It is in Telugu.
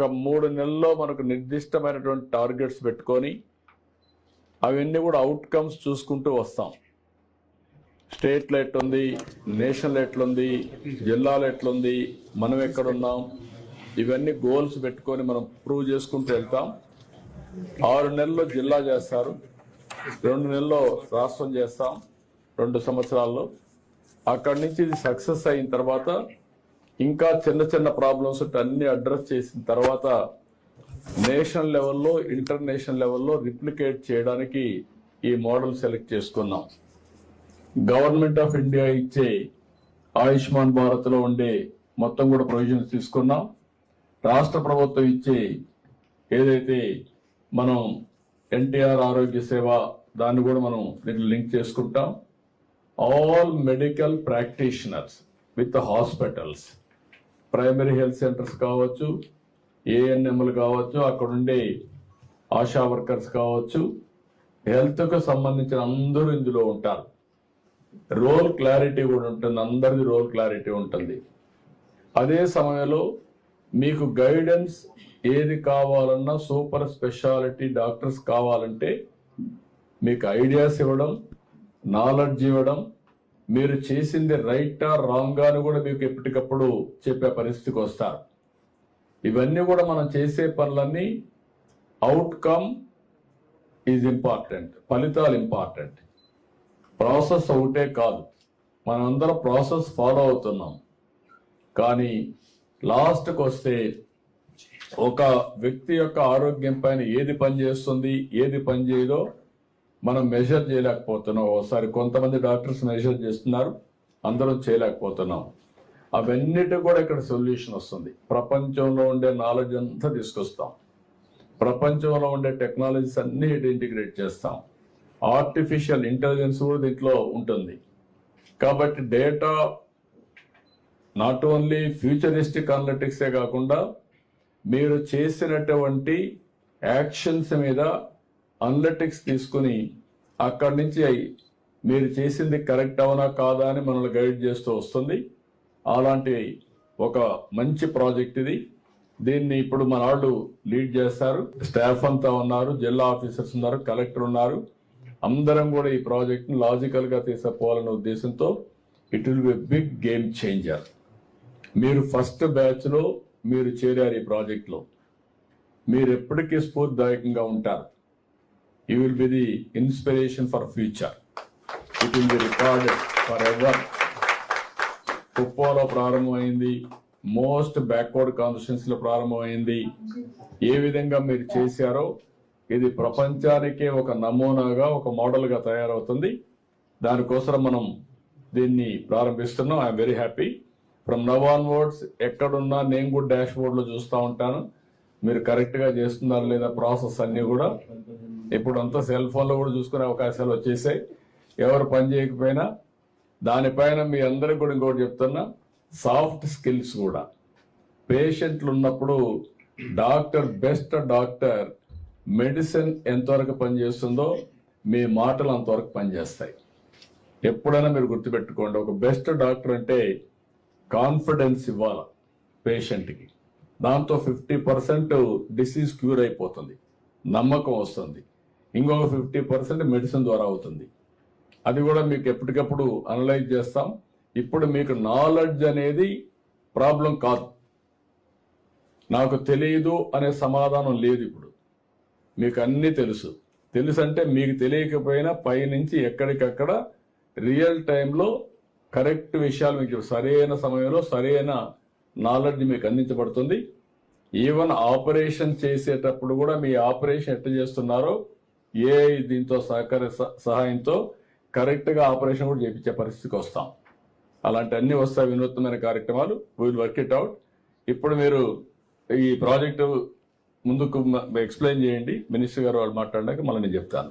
ఒక మూడు నెలల్లో మనకు నిర్దిష్టమైనటువంటి టార్గెట్స్ పెట్టుకొని అవన్నీ కూడా అవుట్కమ్స్ చూసుకుంటూ వస్తాం. స్టేట్లో ఎట్లుంది నేషనల్ ఎట్లుంది జిల్లాలో ఎట్లుంది మనం ఎక్కడున్నాం ఇవన్నీ గోల్స్ పెట్టుకొని మనం ప్రూవ్ చేసుకుంటూ వెళ్తాం. ఆరు నెలల్లో జిల్లా చేస్తారు రెండు నెలల్లో రాష్ట్రం చేస్తాం రెండు సంవత్సరాల్లో. అక్కడి నుంచి ఇది సక్సెస్ అయిన తర్వాత ఇంకా చిన్న చిన్న ప్రాబ్లమ్స్ అన్ని అడ్రస్ చేసిన తర్వాత నేషనల్ లెవెల్లో ఇంటర్నేషనల్ లెవెల్లో రిప్లికేట్ చేయడానికి ఈ మోడల్ సెలెక్ట్ చేసుకున్నాం గవర్నమెంట్ ఆఫ్ ఇండియా ఇచ్చే ఆయుష్మాన్ భారత్లో ఉండే మొత్తం కూడా ప్రొవిజన్స్ తీసుకున్నాం రాష్ట్ర ప్రభుత్వం ఇచ్చే ఏదైతే మనం ఎన్టీఆర్ ఆరోగ్య సేవ దాన్ని కూడా మనం దీన్ని లింక్ చేసుకుంటాం. All medical practitioners with hospitals primary health centers కావచ్చు ఏఎన్ఎంలు కావచ్చు అక్కడ ఉండే ఆశా వర్కర్స్ కావచ్చు హెల్త్కు సంబంధించిన అందరూ ఇందులో ఉంటారు. రోల్ క్లారిటీ కూడా ఉంటుంది అందరిది రోల్ క్లారిటీ ఉంటుంది. అదే సమయంలో మీకు గైడెన్స్ ఏది కావాలన్నా సూపర్ స్పెషాలిటీ డాక్టర్స్ కావాలంటే మీకు ఐడియాస్ ఇవ్వడం నాలెడ్జ్ ఇవ్వడం మీరు చేసింది రైటా రాంగ్ అని కూడా మీకు ఎప్పటికప్పుడు చెప్పే పరిస్థితికి వస్తారు. ఇవన్నీ కూడా మనం చేసే పనులన్నీ అవుట్కమ్ ఈజ్ ఇంపార్టెంట్ ఫలితాలు ఇంపార్టెంట్ ప్రాసెస్ ఒకటే కాదు. మనందరం ప్రాసెస్ ఫాలో అవుతున్నాం. కానీ లాస్ట్కి వస్తే ఒక వ్యక్తి యొక్క ఆరోగ్యం పైన ఏది పనిచేస్తుంది ఏది పనిచేయదో మనం మెజర్ చేయలేకపోతున్నాం. ఒకసారి కొంతమంది డాక్టర్స్ మెజర్ చేస్తున్నారు అందరం చేయలేకపోతున్నాం. అవన్నిటి కూడా ఇక్కడ సొల్యూషన్ వస్తుంది. ప్రపంచంలో ఉండే నాలెడ్జ్ అంతా తీసుకొస్తాం. ప్రపంచంలో ఉండే టెక్నాలజీస్ అన్ని ఇంటిగ్రేట్ చేస్తాం. ఆర్టిఫిషియల్ ఇంటెలిజెన్స్ కూడా దీంట్లో ఉంటుంది. కాబట్టి డేటా నాట్ ఓన్లీ ఫ్యూచరిస్టిక్ అనలిటిక్సే కాకుండా మీరు చేసినటువంటి యాక్షన్స్ మీద అనలిటిక్స్ తీసుకుని అక్కడి నుంచి మీరు చేసింది కరెక్ట్ అవునా కాదా అని మనల్ని గైడ్ చేస్తూ వస్తుంది. అలాంటి ఒక మంచి ప్రాజెక్ట్ ఇది. దీన్ని ఇప్పుడు మన వాళ్ళు లీడ్ చేస్తారు. స్టాఫ్ అంతా ఉన్నారు జిల్లా ఆఫీసర్స్ ఉన్నారు కలెక్టర్ ఉన్నారు. అందరం కూడా ఈ ప్రాజెక్ట్ లాజికల్గా లాజికల్గా తీసుకుపోవాలనే ఉద్దేశంతో it will be big game changer మీరు ఫస్ట్ బ్యాచ్లో మీరు చేరారు ఈ ప్రాజెక్ట్లో. మీరు ఎప్పటికీ స్ఫూర్తిదాయకంగా ఉంటారు. You will be the inspiration for future it will be recorded for ever కుప్పోలో ప్రారంభమైంది. మోస్ట్ బ్యాక్వర్డ్ కాన్స్టిట్యూన్స్లో ప్రారంభమైంది. ఏ విధంగా మీరు చేశారో ఇది ప్రపంచానికే ఒక నమూనాగా ఒక మోడల్గా తయారవుతుంది. దానికోసం మనం దీన్ని ప్రారంభిస్తున్నాం. I'm very happy from now onwards ఎక్కడున్నా నేను కూడా డాష్ బోర్డ్లో చూస్తూ ఉంటాను. మీరు కరెక్ట్గా చేస్తున్నారు లేదా ప్రాసెస్ అన్ని కూడా ఇప్పుడు అంతా సెల్ ఫోన్లో కూడా చూసుకునే అవకాశాలు వచ్చేసాయి. ఎవరు పని చేయకపోయినా దానిపైన మీ అందరికి కూడా ఇంకోటి చెప్తున్నా సాఫ్ట్ స్కిల్స్ కూడా. పేషెంట్లు ఉన్నప్పుడు డాక్టర్ బెస్ట్ డాక్టర్ మెడిసిన్ ఎంతవరకు పనిచేస్తుందో మీ మాటలు అంతవరకు పనిచేస్తాయి. ఎప్పుడైనా మీరు గుర్తుపెట్టుకోండి ఒక బెస్ట్ డాక్టర్ అంటే కాన్ఫిడెన్స్ ఇవ్వాలి పేషెంట్కి దాంతో ఫిఫ్టీ పర్సెంట్ డిసీజ్ క్యూర్ అయిపోతుంది. నమ్మకం వస్తుంది. ఇంకొక ఫిఫ్టీ పర్సెంట్ మెడిసిన్ ద్వారా అవుతుంది. అది కూడా మీకు ఎప్పటికప్పుడు అనలైజ్ చేస్తాం. ఇప్పుడు మీకు నాలెడ్జ్ అనేది ప్రాబ్లం కాదు. నాకు తెలియదు అనే సమాధానం లేదు ఇప్పుడు. మీకు అన్నీ తెలుసు. తెలుసు అంటే మీకు తెలియకపోయినా పైనుంచి ఎక్కడికక్కడ రియల్ టైంలో కరెక్ట్ విషయాలు మీకు సరైన సమయంలో సరైన నాలెడ్జ్ మీకు అందించబడుతుంది. ఈవెన్ ఆపరేషన్ చేసేటప్పుడు కూడా మీ ఆపరేషన్ ఎట్లా చేస్తున్నారో ఏ దీంతో సహకార స- సహాయంతో కరెక్ట్గా ఆపరేషన్ కూడా చేయించే పరిస్థితికి వస్తాం. అలాంటి అన్ని వస్తాయి వినూత్నమైన కార్యక్రమాలు. విల్ వర్క్ ఇట్ అవుట్ ఇప్పుడు మీరు ఈ ప్రాజెక్టు ముందుకు ఎక్స్ప్లెయిన్ చేయండి. మినిస్టర్ గారు వాళ్ళు మాట్లాడాక మళ్ళీ నేను చెప్తాను.